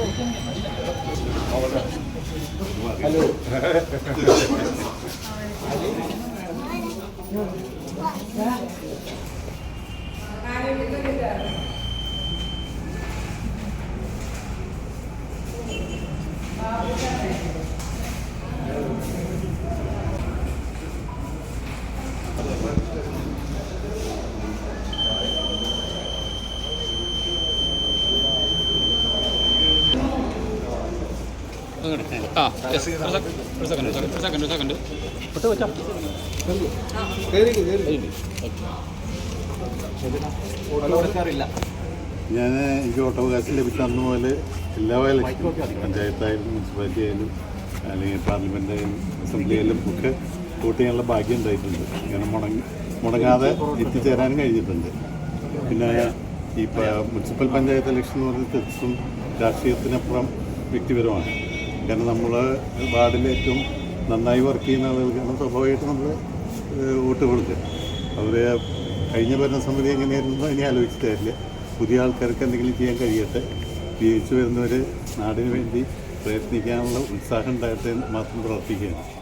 ആ yes. ഞാൻ എനിക്ക് വോട്ടവകാശം ലഭിച്ച. അന്ന് എല്ലാ പഞ്ചായത്തായാലും മുനിസിപ്പാലിറ്റി ആയാലും അല്ലെങ്കിൽ പാർലമെന്റ് ആയാലും അസംബ്ലി ആയാലും ഒക്കെ വോട്ട് ചെയ്യാനുള്ള ഭാഗ്യം ഉണ്ടായിട്ടുണ്ട്. ഇങ്ങനെ മുടങ്ങി മുടങ്ങാതെ എത്തിച്ചേരാനും കഴിഞ്ഞിട്ടുണ്ട്. പിന്നെ ഈ മുനിസിപ്പൽ പഞ്ചായത്ത് ഇലക്ഷൻ എന്ന് പറഞ്ഞാൽ തീർച്ചയായും രാഷ്ട്രീയത്തിനപ്പുറം വ്യക്തിപരമാണ്. കാരണം നമ്മൾ വാർഡിൽ ഏറ്റവും നന്നായി വർക്ക് ചെയ്യുന്ന ആളുകൾക്കാണ് സ്വാഭാവികമായിട്ട് നമ്മൾ വോട്ട് കൊടുക്കുക. അവർ കഴിഞ്ഞ ഭരണസമിതി എങ്ങനെയായിരുന്നു ഇനി കാര്യമില്ല. പുതിയ ആൾക്കാർക്ക് എന്തെങ്കിലും ചെയ്യാൻ കഴിയട്ടെ. ജീവിച്ചു വരുന്നവർ നാടിന് വേണ്ടി പ്രയത്നിക്കാനുള്ള ഉത്സാഹം ഉണ്ടാകട്ടെ എന്ന് മാത്രം പ്രാർത്ഥിക്കുകയാണ്.